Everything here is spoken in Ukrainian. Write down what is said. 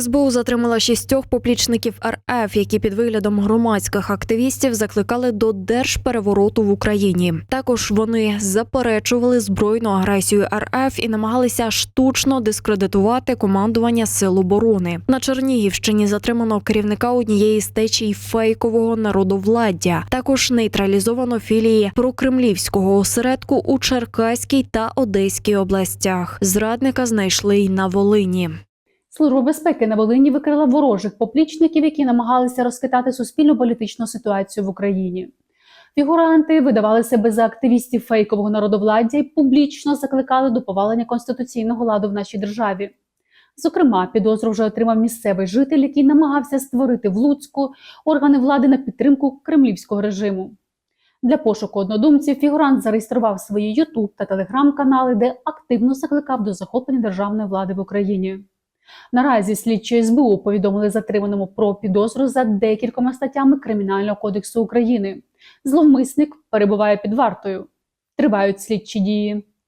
СБУ затримала шістьох поплічників РФ, які під виглядом громадських активістів закликали до держперевороту в Україні. Також вони заперечували збройну агресію РФ і намагалися штучно дискредитувати командування сил оборони. На Чернігівщині затримано керівника однієї з течій фейкового народовладдя. Також нейтралізовано філії прокремлівського осередку у Черкаській та Одеській областях. Зрадника знайшли й на Волині. Служба безпеки на Волині викрила ворожих поплічників, які намагалися розхитати суспільну політичну ситуацію в Україні. Фігуранти видавали себе за активістів фейкового народовладдя і публічно закликали до повалення конституційного ладу в нашій державі. Зокрема, підозру вже отримав місцевий житель, який намагався створити в Луцьку органи влади на підтримку кремлівського режиму. Для пошуку однодумців фігурант зареєстрував свої Ютуб та телеграм-канали, де активно закликав до захоплення державної влади в Україні. Наразі слідчі СБУ повідомили затриманому про підозру за декількома статтями Кримінального кодексу України. Зловмисник перебуває під вартою. Тривають слідчі дії.